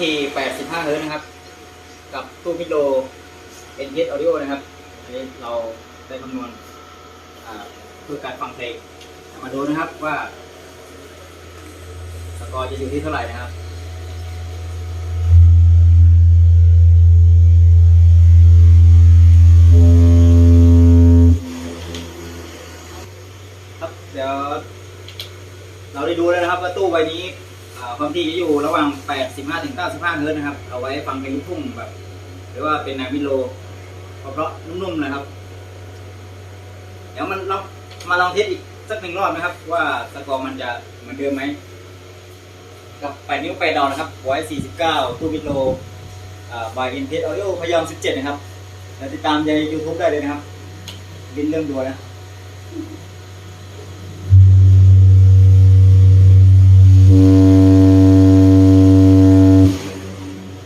ที85เฮิร์ตนะครับ กับตู้มิโล n t s Audio นะครับ อันนี้เราได้คำนวณเพื่อการฟังเพลง มาดูนะครับว่า สกอร์จะอยู่ที่เท่าไหร่นะครับครับ เดี๋ยว เราได้ดูแล้วนะครับว่าตู้ใบนี้ ความถี่จะอยู่ระหว่าง 85ถึง95เฮิร์ตนะครับ เอาไว้ฟังเพลงลูกทุ่งแบบ หรือว่าเป็นแนวิโลเพราะๆนุ่มๆนะครับ เดี๋ยวมันลองมาลองเทสอีกสักหนึ่งรอบนะครับ ว่าสกอร์มันจะเหมือนเดิมไหมกับ 8 นิ้ว8ดาวนะครับไว้49ตู้วิโลอ่าบายอินเทสออดิโอพยายาม17 นะครับติดตามใน YouTube ได้เลยนะครับ บินเริ่มดัวนะ